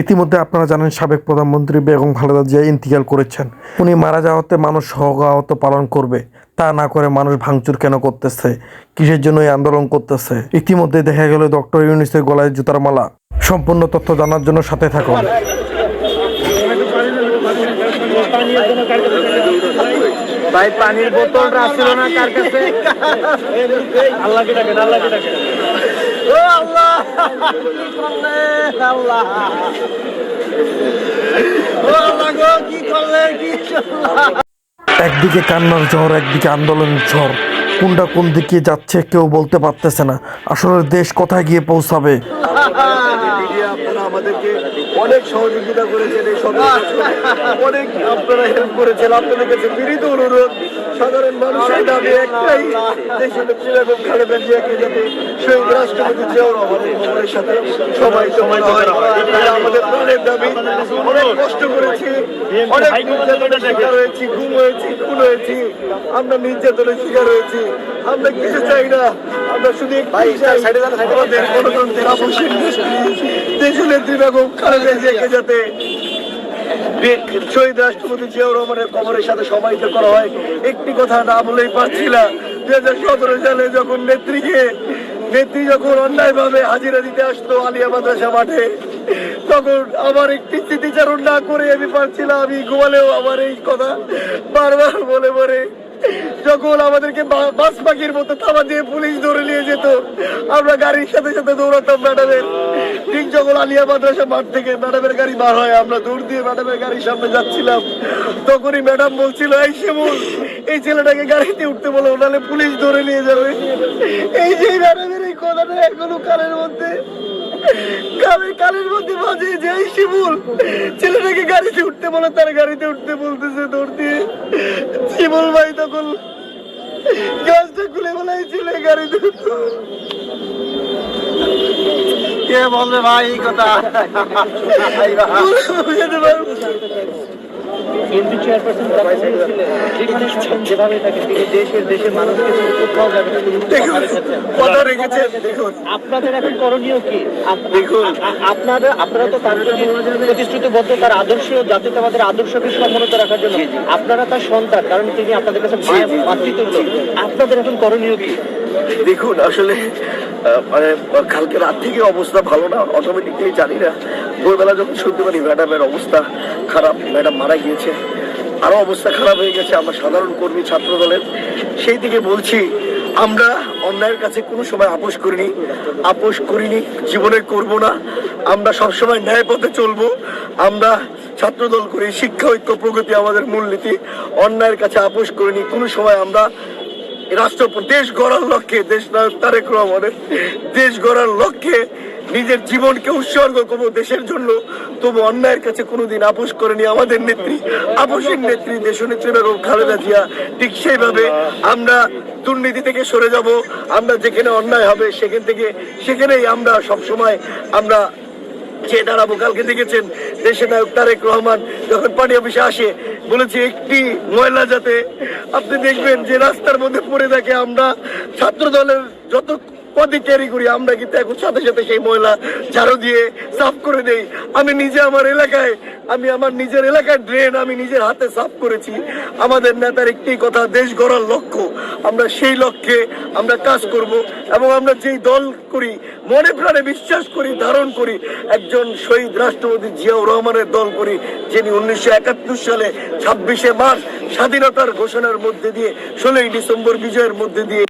ইতিমধ্যে আপনারা জানেন সাবেক প্রধানমন্ত্রী বেগম খালেদা জিয়া ইন্তিকাল করেছেন। উনি মারা যাওয়াতে মানুষ সহগাহত পালন করবে। তা না করে মানুষ ভাঙচুর কেন করতেছে? কিসের জন্য এই আন্দোলন করতেছে? ইতিমধ্যে দেখা গেল ডক্টর ইউনিসের গলায় জুতার মালা। সম্পূর্ণ তথ্য জানার জন্য সাথে থাকুন। ভাই পানির বোতলটা ছিল না কার কাছে? আল্লাহকে ডাকেন আল্লাহকে ডাকেন। ও আল্লাহ। কি করলে আল্লাহ। ও আল্লাহ গো কি করলে কি একদিকে কান্নার ঝড় একদিকে আন্দোলনের ঝড়। কোনটা কোন দিকে যাচ্ছে কেউ বলতে পারতেছে না। আসলে দেশ কোথায় গিয়ে পৌঁছাবে? আপনারা আমাদেরকে অনেক সহযোগিতা করেছেন এই সব অনেক আপনারা হেল্প করেছেন। আপনাদের কাছে বিনীত অনুরোধ সাধারণ মানুষের দাবি একটাই দেশের নেত্রী খালেদা জিয়াকে যাতে শহীদ রাষ্ট্রপতি জিয়াউর রহমানের কবরের সাথে সবাই আমাদের প্রাণের দাবি। অনেক কষ্ট করেছি অনেক নির্যাতনের শিকার হয়েছি ঘুম হয়েছি খুন হয়েছি। আমরা নির্যাতনের শিকার হয়েছি। আমরা কিছু চাই না। আমরা শুধু আমাদের গণতন্ত্রের আবশ্যক দেশের বেগম খালেদা জিয়াকে যাতে শহীদ রাষ্ট্রপতি জিয়াউর রহমানের কবরের সাথে সমাহিত করা হয়। একটি কথা না বলেই পারছি না। দুই হাজার সতেরো সালে যখন নেত্রীকে নেত্রী যখন অন্যায় ভাবে হাজিরা দিতে আসতো আলিয়া মাদ্রাসা মাঠে তখন আমার একটি স্মৃতিচারণ না করে আমি পারছিলাম আমি ঘুমালেও আমার এই কথা বারবার বলে বলে যখন আমাদেরকে বাস পাখির মতো থাবা দিয়ে পুলিশ ধরে নিয়ে যেত, আমরা গাড়ির সাথে সাথে দৌড়াতাম ম্যাডামের। ঠিক যখন আলিয়া মাদ্রাসা মাঠ থেকে ম্যাডামের গাড়ি বার হয়, আমরা দৌড় দিয়ে ম্যাডামের গাড়ির সামনে যাচ্ছিলাম। তখনই ম্যাডাম বলছিল, এই শিমুল, এই ছেলেটাকে গাড়িতে উঠতে বলো, নাহলে পুলিশ ধরে নিয়ে যাবে। এই যে ম্যাডামের এই কথাটা এখনও কানের মধ্যে কানের মধ্যে বাজে যে শিমুল, ছেলেটাকে গাড়িতে উঠতে বলে, তার গাড়িতে উঠতে বলতেছে দৌড় দিয়ে। শিমুল ভাই তখন গাছটা খুলে বলাই গাড়ি কে বলবে ভাই এই কথা? বিএনপি চেয়ারপারসন যেখানে যেভাবে থাকে তিনি দেশের দেশের মানুষকে কোথাও যাবে দেখুন আপনাদের এখন করণীয় কি? দেখুন। আপনারা আপনারা তো তার প্রতি প্রতিশ্রুতিবদ্ধ তার আদর্শ জাতীয়তাবাদের আদর্শকে সম্মানিত রাখার জন্য। আপনারা তার সন্তান কারণ তিনি আপনাদের কাছে মাতৃতুল্য আপনাদের এখন করণীয় কি? দেখুন আসলে মানে কালকে রাত থেকে অবস্থা ভালো না অটোমেটিকলি জানি না। ভোরবেলা যখন শুনতে পারি ম্যাডামের অবস্থা খারাপ, ম্যাডাম মারা গিয়েছে আরও অবস্থা খারাপ হয়ে গেছে আমরা সাধারণ কর্মী ছাত্র দলের সেই থেকে বলছি, আমরা অন্যায়ের কাছে কোনো সময় আপোষ করিনি। আপোষ করিনি, জীবনে করব না। আমরা সবসময় ন্যায় পথে চলবো। আমরা ছাত্রদল করি শিক্ষা, ঐক্য, প্রগতি আমাদের মূলনীতি অন্যায়ের কাছে আপোষ করিনি। কোনো সময় আমরা রাষ্ট্র, দেশ গড়ার লক্ষ্যে, দেশ নায়ক তারেক রহমানের দেশ গড়ার লক্ষ্যে নিজের জীবনকে উৎসর্গ করব দেশের জন্য। তবু অন্যায়ের কাছে কোনোদিন আপোষ করেনি আমাদের নেত্রী। আপোষের নেত্রী দেশনেত্রী বেগম খালেদা জিয়া। ঠিক সেইভাবে আমরা দুর্নীতি থেকে সরে যাব। আমরা যেখানে অন্যায় হবে সেখান থেকে, সেখানেই আমরা সবসময় আমরা যে দাঁড়াবো। কালকে দেখেছেন দেশে নায়ক তারেক রহমান যখন পানি অফিসে আসে, বলেছে, একটি ময়লা যাতে আপনি দেখবেন যে রাস্তার মধ্যে পড়ে থাকে আমরা ছাত্র দলের যত ক্যারি করি, আমরা কিন্তু এখন সাথে সাথে সেই ময়লা ঝাড়ু দিয়ে সাফ করে দেই। আমি নিজে আমার এলাকায়, আমি আমার নিজের ড্রেন আমি নিজের হাতে সাফ করেছি। আমাদের নেতার একটি কথা, দেশ গড়ার লক্ষ্য। আমরা সেই লক্ষ্যে আমরা কাজ করব এবং আমরা যেই দল করি, মনে প্রাণে বিশ্বাস করি, ধারণ করি, একজন শহীদ রাষ্ট্রপতি জিয়াউর রহমানের দল করি, যিনি উনিশশো একাত্তর সালে ছাব্বিশে মার্চ স্বাধীনতার ঘোষণার মধ্যে দিয়ে, ষোলোই ডিসেম্বর বিজয়ের মধ্যে দিয়ে